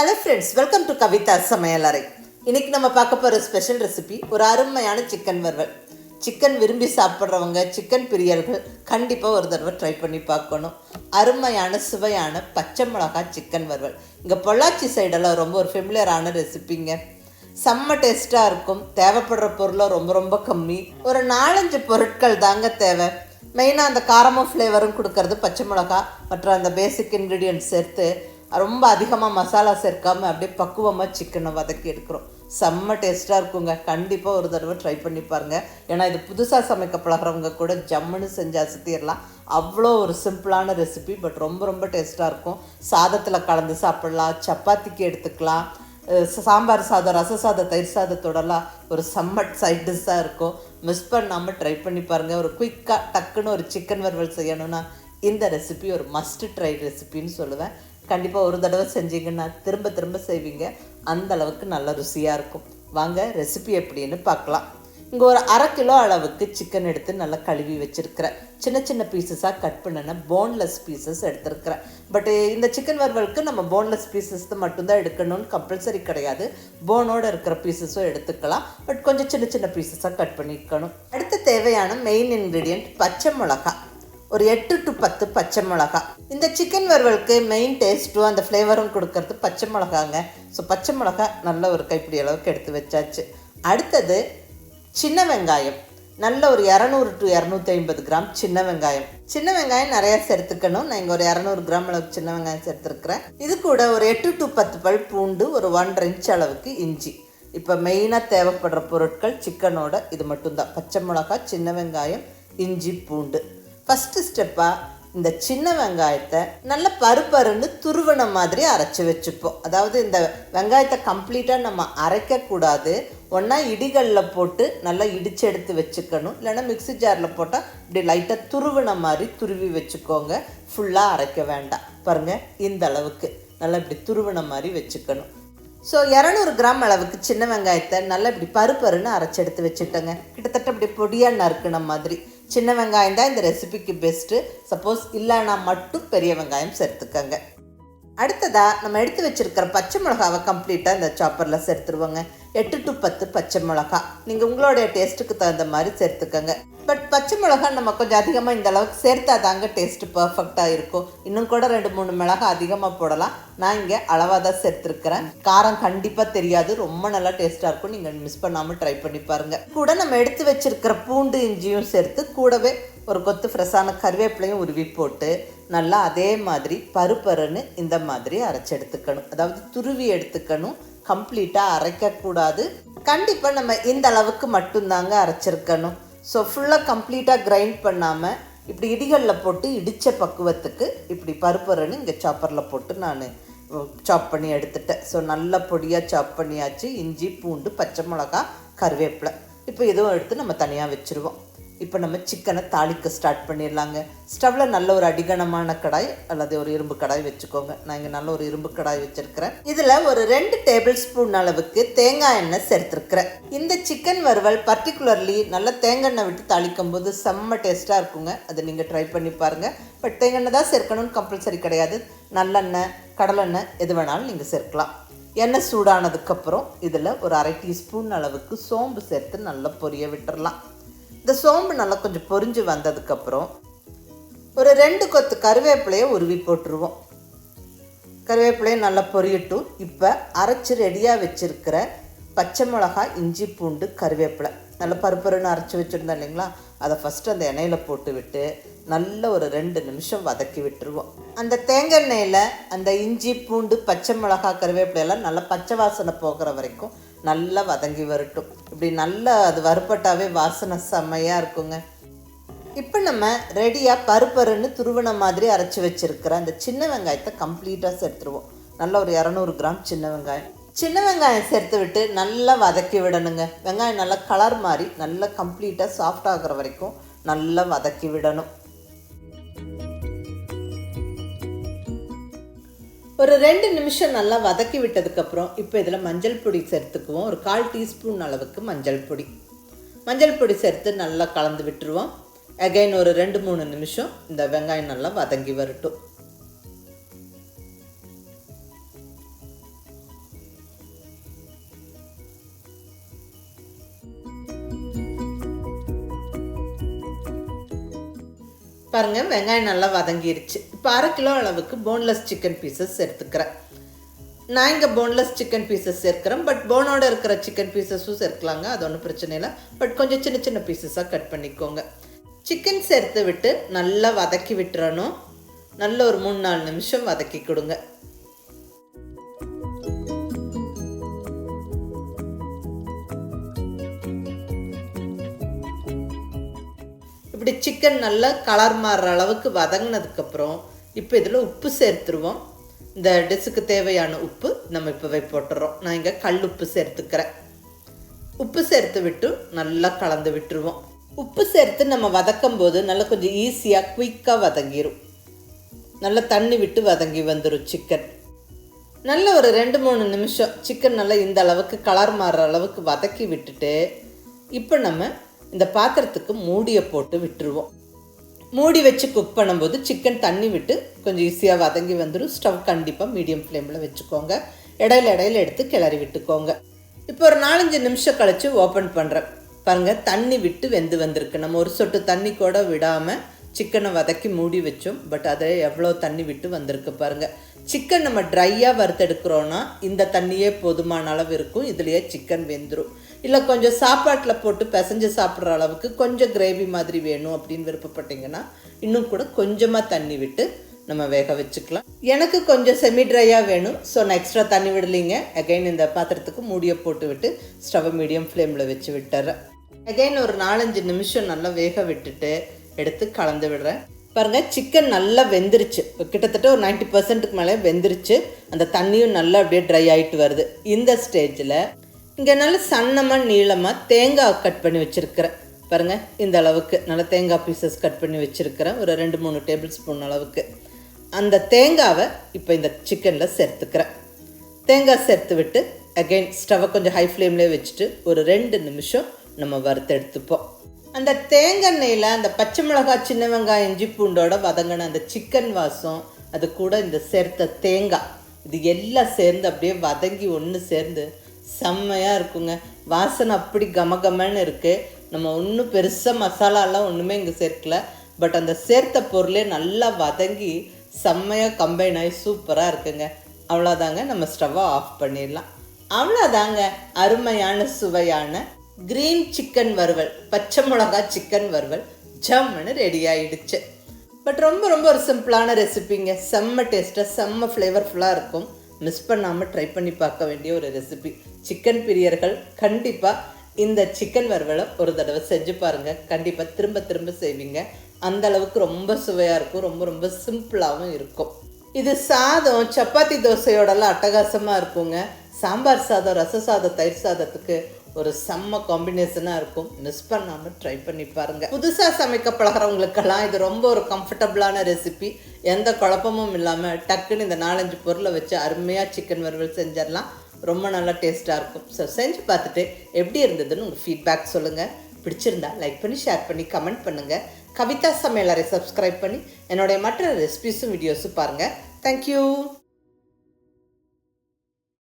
Hello friends welcome to Kavitha சமையலறை இன்றைக்கி நம்ம பார்க்க போகிற ஸ்பெஷல் ரெசிபி ஒரு அருமையான சிக்கன் வறுவல். சிக்கன் விரும்பி சாப்பிட்றவங்க சிக்கன் பிரியர்கள் கண்டிப்பாக ஒரு தடவை ட்ரை பண்ணி பார்க்கணும். அருமையான சுவையான பச்சை மிளகாய் சிக்கன் வறுவல். இங்கே பொள்ளாச்சி சைடெல்லாம் ரொம்ப ஒரு ஃபெமிலியரான ரெசிபிங்க செம்ம டேஸ்ட்டாக இருக்கும். தேவைப்படுற பொருளும் ரொம்ப ரொம்ப கம்மி. ஒரு நாலஞ்சு பொருட்கள் தாங்க தேவை. மெயினாக அந்த காரமும் ஃப்ளேவரும் கொடுக்கறது பச்சை மிளகா மற்றும் அந்த பேசிக் இன்க்ரீடியன்ட் சேர்த்து ரொம்ப அதிகமாக மசாலா சேர்க்காமல் அப்படியே பக்குவமாக சிக்கனை வதக்கி எடுக்கிறோம். செம்ம டேஸ்ட்டாக இருக்குங்க. கண்டிப்பாக ஒரு தடவை ட்ரை பண்ணி பாருங்கள் ஏன்னா இது புதுசாக சமைக்க பழகிறவங்க கூட ஜம்முன்னு செஞ்சு அசத்திடலாம். அவ்வளோ ஒரு சிம்பிளான ரெசிபி பட் ரொம்ப ரொம்ப டேஸ்ட்டாக இருக்கும். சாதத்தில் கலந்து சாப்பிட்லாம். சப்பாத்திக்கு எடுத்துக்கலாம். சாம்பார் சாதம் ரச சாதம் தயிர் சாதத்தோடலாம் ஒரு செம்மட் சைட் டிஷ்ஷாக இருக்கும். மிஸ் பண்ணாமல் ட்ரை பண்ணி பாருங்கள் ஒரு குயிக்காக டக்குன்னு ஒரு சிக்கன் வறுவல் செய்யணும்னா இந்த ரெசிபி ஒரு மஸ்ட் ட்ரை ரெசிபின்னு சொல்லுவேன். கண்டிப்பாக ஒரு தடவை செஞ்சீங்கன்னா திரும்ப திரும்ப செய்வீங்க. அந்த அளவுக்கு நல்ல ருசியாக இருக்கும். வாங்க ரெசிபி எப்படின்னு பார்க்கலாம். இங்கே ஒரு அரை கிலோ அளவுக்கு சிக்கன் எடுத்து நல்லா கழுவி வச்சுருக்கிறேன். சின்ன சின்ன பீசஸாக கட் பண்ணின போன்லெஸ் பீசஸ் எடுத்துருக்கிறேன். பட் இந்த சிக்கன் வறுவலுக்கு நம்ம போன்லெஸ் பீசஸ் மட்டும்தான் எடுக்கணும்னு கம்பல்சரி கிடையாது. போனோடு இருக்கிற பீசஸும் எடுத்துக்கலாம். பட் கொஞ்சம் சின்ன சின்ன பீசஸாக கட் பண்ணிக்கணும். அடுத்து தேவையான மெயின் இன்க்ரீடியண்ட் பச்சை மிளகாய். ஒரு எட்டு டு பத்து பச்சை மிளகா. இந்த சிக்கன் வறுவலுக்கு மெயின் டேஸ்ட்டும் அந்த ஃப்ளேவரும் கொடுக்கறது பச்சை மிளகாங்க. ஸோ பச்சை மிளகா நல்ல ஒரு கைப்பிடி அளவுக்கு எடுத்து வச்சாச்சு. அடுத்தது சின்ன வெங்காயம். நல்ல ஒரு இரநூறு டு இரநூத்தி ஐம்பது கிராம் சின்ன வெங்காயம். சின்ன வெங்காயம் நிறையா சேர்த்துக்கணும். நான் இங்கே ஒரு இரநூறு கிராம் அளவுக்கு சின்ன வெங்காயம் சேர்த்துருக்குறேன். இது கூட ஒரு எட்டு டு பத்து பல் பூண்டு ஒரு ஒன்றரை இன்ச் அளவுக்கு இஞ்சி. இப்போ மெயினாக தேவைப்படுற பொருட்கள் சிக்கனோட இது மட்டும்தான். பச்சை மிளகா சின்ன வெங்காயம் இஞ்சி பூண்டு. ஃபஸ்ட்டு ஸ்டெப்பாக இந்த சின்ன வெங்காயத்தை நல்ல பருப்பருன்னு துருவன மாதிரி அரைச்சி வச்சுப்போம். அதாவது இந்த வெங்காயத்தை கம்ப்ளீட்டாக நம்ம அரைக்கக்கூடாது. ஒன்றா இடிகளில் போட்டு நல்லா இடிச்சு எடுத்து வச்சுக்கணும். இல்லைன்னா மிக்ஸி ஜாரில் போட்டால் இப்படி லைட்டாக துருவின மாதிரி துருவி வச்சுக்கோங்க. ஃபுல்லாக அரைக்க வேண்டாம். பாருங்கள் இந்த அளவுக்கு. நல்லா இப்படி துருவின மாதிரி வச்சுக்கணும். ஸோ இரநூறு கிராம் அளவுக்கு சின்ன வெங்காயத்தை நல்லா இப்படி பருப்பருன்னு அரைச்சி எடுத்து வச்சுட்டோங்க. கிட்டத்தட்ட இப்படி பொடியாக நறுக்குன மாதிரி. சின்ன வெங்காயம் தான் இந்த ரெசிபிக்கு பெஸ்ட்டு சப்போஸ் இல்லைன்னா மட்டும் பெரிய வெங்காயம் சேர்த்துக்கங்க. அடுத்ததாக நம்ம எடுத்து வச்சுருக்கிற பச்சை மிளகாவை கம்ப்ளீட்டாக இந்த சாப்பரில் சேர்த்துருவோங்க. எட்டு டு பத்து பச்சை மிளகா. நீங்கள் உங்களுடைய டேஸ்ட்டுக்கு தகுந்த மாதிரி சேர்த்துக்கோங்க. பட் பச்சை மிளகா நம்ம கொஞ்சம் அதிகமாக இந்த அளவுக்கு சேர்த்தா தாங்க டேஸ்ட்டு பர்ஃபெக்டாக இருக்கும். இன்னும் கூட ரெண்டு மூணு மிளகா அதிகமாக போடலாம். நான் இங்கே அளவாக தான் சேர்த்துருக்கிறேன். காரம் கண்டிப்பாக தெரியாது. ரொம்ப நல்லா டேஸ்ட்டாக இருக்கும். நீங்கள் மிஸ் பண்ணாமல் ட்ரை பண்ணி பாருங்கள் கூட நம்ம எடுத்து வச்சிருக்கிற பூண்டு இஞ்சியும் சேர்த்து கூடவே ஒரு கொத்து ஃப்ரெஷ்ஷான கருவேப்பிலையும் உருவி போட்டு நல்லா அதே மாதிரி பருப்பருன்னு இந்த மாதிரி அரைச்சி எடுத்துக்கணும். அதாவது துருவி எடுத்துக்கணும். கம்ப்ளீட்டாக அரைக்கக்கூடாது. கண்டிப்பாக நம்ம இந்த அளவுக்கு மட்டும்தாங்க அரைச்சிருக்கணும். ஸோ ஃபுல்லாக கம்ப்ளீட்டாக கிரைண்ட் பண்ணாமல் இப்படி இடிகளில் போட்டு இடித்த பக்குவத்துக்கு இப்படி பருப்பரன்னு இங்கே சாப்பரில் போட்டு நான் சாப் பண்ணி எடுத்துட்டேன். ஸோ நல்ல பொடியாக சாப் பண்ணியாச்சு. இஞ்சி பூண்டு பச்சை மிளகா கருவேப்பிலை. இப்போ இதுவும் எடுத்து நம்ம தனியாக வச்சுருவோம். இப்போ நம்ம சிக்கனை தாளிக்க ஸ்டார்ட் பண்ணிடலாங்க. ஸ்டவ்வில் நல்ல ஒரு அடிகனமான கடாய் அல்லது ஒரு இரும்பு கடாய் வச்சுக்கோங்க. நான் இங்கே நல்ல ஒரு இரும்பு கடாய் வச்சுருக்கிறேன். இதில் ஒரு ரெண்டு டேபிள் ஸ்பூன் அளவுக்கு தேங்காய் எண்ணெய் சேர்த்துருக்குறேன். இந்த சிக்கன் வறுவல் பர்டிகுலர்லி நல்ல தேங்காய் எண்ணெய் விட்டு தாளிக்கும் போது செம்ம டேஸ்ட்டாக இருக்குங்க. அதை நீங்கள் ட்ரை பண்ணி பாருங்கள் பட் தேங்காய் எண்ணெய் தான் சேர்க்கணும்னு கம்பல்சரி கிடையாது. நல்லெண்ணெய் கடலெண்ணெய் எது வேணாலும் நீங்கள் சேர்க்கலாம். எண்ணெய் சூடானதுக்கப்புறம் இதில் ஒரு அரை டீஸ்பூன் அளவுக்கு சோம்பு சேர்த்து நல்லா பொரிய விட்டுறலாம். இந்த சோம்பு நல்லா கொஞ்சம் பொரிஞ்சு வந்ததுக்கப்புறம் ஒரு ரெண்டு கொத்து கருவேப்பிலையை உருவி போட்டுருவோம். கருவேப்பிலையை நல்லா பொரியட்டும். இப்போ அரைச்சி ரெடியாக வச்சுருக்கிற பச்சை மிளகாய் இஞ்சி பூண்டு கருவேப்பிலை. நல்லா பருப்பருன்னு அரைச்சி வச்சுருந்தோம் இல்லைங்களா? அதை ஃபஸ்ட்டு அந்த எண்ணெயில் போட்டு விட்டு நல்ல ஒரு ரெண்டு நிமிஷம் வதக்கி விட்டுருவோம். அந்த தேங்காய் எண்ணெயில் அந்த இஞ்சி பூண்டு பச்சை மிளகாய் கருவேப்பிலையெல்லாம் நல்லா பச்சை வாசனை போகிற வரைக்கும் நல்லா வதங்கி வரட்டும். இப்படி நல்லா அது வறுப்பட்டாவே வாசனை செம்மையாக இருக்குங்க. இப்போ நம்ம ரெடியாக பருப்பருன்னு துருவன மாதிரி அரைச்சி வச்சுருக்கிற அந்த சின்ன வெங்காயத்தை கம்ப்ளீட்டாக சேர்த்துருவோம். நல்ல ஒரு இரநூறு கிராம் சின்ன வெங்காயம். சின்ன வெங்காயம் சேர்த்து விட்டு நல்லா வதக்கி விடணுங்க. வெங்காயம் நல்லா கலர் மாதிரி நல்லா கம்ப்ளீட்டாக சாஃப்ட் ஆகிற வரைக்கும் நல்லா வதக்கி விடணும். ஒரு ரெண்டு நிமிஷம் நல்லா வதக்கி விட்டதுக்கப்புறம் இப்போ இதில் மஞ்சள் பொடி சேர்த்துக்குவோம். ஒரு கால் டீஸ்பூன் அளவுக்கு மஞ்சள் பொடி. மஞ்சள் பொடி சேர்த்து நல்லா கலந்து விட்டுருவோம். அகைன் ஒரு ரெண்டு மூணு நிமிஷம் இந்த வெங்காயம் நல்லா வதங்கி வரட்டும். பாருங்கள் வெங்காயம் நல்லா வதங்கிருச்சு. இப்போ அரை கிலோ அளவுக்கு போன்லெஸ் சிக்கன் பீசஸ் எடுத்துக்கிறேன். நான் இங்கே போன்லெஸ் சிக்கன் பீசஸ் சேர்க்குறேன் பட் போனோட இருக்கிற சிக்கன் பீசஸும் சேர்க்கலாங்க அது ஒன்றும் பிரச்சனை இல்லை. பட் கொஞ்சம் சின்ன சின்ன பீசஸாக கட் பண்ணிக்கோங்க. சிக்கன் சேர்த்து விட்டு நல்லா வதக்கி விட்டுறணும். நல்ல ஒரு மூணு நாலு நிமிஷம் வதக்கி கொடுங்க. இப்படி சிக்கன் நல்லா கலர் மாறுற அளவுக்கு வதங்கினதுக்கப்புறம் இப்போ இதில் உப்பு சேர்த்துருவோம். இந்த டிஷ்ஷுக்கு தேவையான உப்பு நம்ம இப்போவே போட்டுறோம். நான் இங்கே கல் உப்பு சேர்த்துக்கிறேன். உப்பு சேர்த்து விட்டு நல்லா கலந்து விட்டுருவோம். உப்பு சேர்த்து நம்ம வதக்கும் போது நல்லா கொஞ்சம் ஈஸியாக குயிக்காக வதங்கிடும் நல்லா தண்ணி விட்டு வதங்கி வந்துடும் சிக்கன் நல்ல ஒரு ரெண்டு மூணு நிமிஷம் சிக்கன் நல்லா இந்த அளவுக்கு கலர் மாறுற அளவுக்கு வதக்கி விட்டுட்டு இப்போ நம்ம இந்த பாத்திரத்துக்கு மூடியை போட்டு விட்டுருவோம். மூடி வச்சு குக் பண்ணும்போது சிக்கன் தண்ணி விட்டு கொஞ்சம் ஈஸியாக வதங்கி வந்துடும் ஸ்டவ் கண்டிப்பாக மீடியம் ஃப்ளேமில் வச்சுக்கோங்க. இடையில இடையில எடுத்து கிளறி விட்டுக்கோங்க. இப்போ ஒரு நாலஞ்சு நிமிஷம் கழித்து ஓப்பன் பண்ணுறேன் பாருங்கள் தண்ணி விட்டு வெந்து வந்திருக்கு. நம்ம ஒரு சொட்டு தண்ணி கூட விடாமல் சிக்கனை வதக்கி மூடி வச்சோம். பட் அதை எவ்வளோ தண்ணி விட்டு வந்திருக்கு பாருங்கள் சிக்கன் நம்ம ட்ரையாக வறுத்தெடுக்கிறோன்னா இந்த தண்ணியே போதுமான அளவு இருக்கும் இதுலேயே சிக்கன் வெந்துடும் இல்லை கொஞ்சம் சாப்பாட்டில் போட்டு பிசைஞ்சு சாப்பிட்ற அளவுக்கு கொஞ்சம் கிரேவி மாதிரி வேணும் அப்படின்னு விருப்பப்பட்டீங்கன்னா இன்னும் கூட கொஞ்சமாக தண்ணி விட்டு நம்ம வேக வச்சுக்கலாம். எனக்கு கொஞ்சம் செமி ட்ரையாக வேணும். ஸோ நான் எக்ஸ்ட்ரா தண்ணி விடலிங்க. அகைன் இந்த பாத்திரத்துக்கு மூடியை போட்டு விட்டு ஸ்டவ் மீடியம் ஃப்ளேமில் வச்சு விட்டுறேன். அகைன் ஒரு நாலஞ்சு நிமிஷம் நல்லா வேக விட்டுட்டு எடுத்து கலந்து விடுறேன். பாருங்கள் சிக்கன் நல்லா வெந்துருச்சு. கிட்டத்தட்ட ஒரு நைன்ட்டி பர்சன்ட்டுக்கு மேலே வெந்துருச்சு. அந்த தண்ணியும் நல்லா அப்படியே ட்ரை ஆகிட்டு வருது. இந்த ஸ்டேஜில் இங்கே நல்ல சன்னமாக நீளமாக தேங்காய் கட் பண்ணி வச்சுருக்கிறேன் பாருங்கள் இந்த அளவுக்கு. நல்லா தேங்காய் பீசஸ் கட் பண்ணி வச்சுருக்கிறேன் ஒரு ரெண்டு மூணு டேபிள் ஸ்பூன் அளவுக்கு. அந்த தேங்காவை இப்போ இந்த சிக்கனில் சேர்த்துக்கிறேன் தேங்காய் சேர்த்து விட்டு அகைன் ஸ்டவ்வை கொஞ்சம் ஹை ஃப்ளேம்லேயே வச்சுட்டு ஒரு ரெண்டு நிமிஷம் நம்ம வறுத்து எடுத்துப்போம் அந்த தேங்காய் அந்த பச்சை மிளகாய் சின்ன வெங்காயம் இஞ்சி பூண்டோட வதங்கின அந்த சிக்கன் வாசம் அது கூட இந்த சேர்த்த தேங்காய் இது எல்லாம் சேர்ந்து அப்படியே வதங்கி ஒன்று சேர்ந்து செம்மையாக இருக்குங்க. வாசனை அப்படி கமகமன்னு இருக்குது நம்ம ஒன்றும் பெருசாக மசாலாலாம் ஒன்றுமே இங்கே சேர்க்கல. பட் அந்த சேர்த்த பொருளே நல்லா வதங்கி செம்மையாக கம்பைன் ஆகி சூப்பராக இருக்குங்க. அவ்வளோதாங்க நம்ம ஸ்டவ்வை ஆஃப் பண்ணிடலாம். அவ்வளோதாங்க அருமையான சுவையான க்ரீன் சிக்கன் வறுவல் பச்சை மிளகா சிக்கன் வறுவல் ஜம்முன்னு ரெடி ஆயிடுச்சு. பட் ரொம்ப ரொம்ப ஒரு சிம்பிளான ரெசிபிங்க செம்ம டேஸ்ட்டாக செம்ம ஃப்ளேவர்ஃபுல்லாக இருக்கும். மிஸ் பண்ணாமல் ட்ரை பண்ணி பார்க்க வேண்டிய ஒரு ரெசிபி சிக்கன் பிரியர்கள் கண்டிப்பாக இந்த சிக்கன் வறுவலை ஒரு தடவை செஞ்சு பாருங்கள் கண்டிப்பாக திரும்ப திரும்ப செய்வீங்க. அந்த அளவுக்கு ரொம்ப சுவையாக இருக்கும். ரொம்ப ரொம்ப சிம்பிளாகவும் இருக்கும். இது சாதம் சப்பாத்தி தோசையோடலாம் அட்டகாசமாக இருக்குங்க. சாம்பார் சாதம் ரச சாதம் தயிர் சாதத்துக்கு ஒரு செம்ம காம்பினேஷனாக இருக்கும். மிஸ் பண்ணாமல் ட்ரை பண்ணி பாருங்கள் புதுசாக சமைக்க பழகிறவங்களுக்கெல்லாம் இது ரொம்ப ஒரு கம்ஃபர்டபுளான ரெசிபி எந்த குழப்பமும் இல்லாமல் டக்குன்னு இந்த நாலஞ்சு பொருளை வச்சு அருமையாக சிக்கன் வறுவல் செஞ்சிடலாம். ரொம்ப நல்லா டேஸ்ட்டாக இருக்கும். ஸோ செஞ்சு பார்த்துட்டு எப்படி இருந்ததுன்னு உங்கள் ஃபீட்பேக் சொல்லுங்கள் பிடிச்சிருந்தா லைக் பண்ணி ஷேர் பண்ணி கமெண்ட் பண்ணுங்கள் கவிதா சமையலரை சப்ஸ்கிரைப் பண்ணி என்னுடைய மற்ற ரெசிபிஸும் வீடியோஸும் பாருங்கள் தேங்க்யூ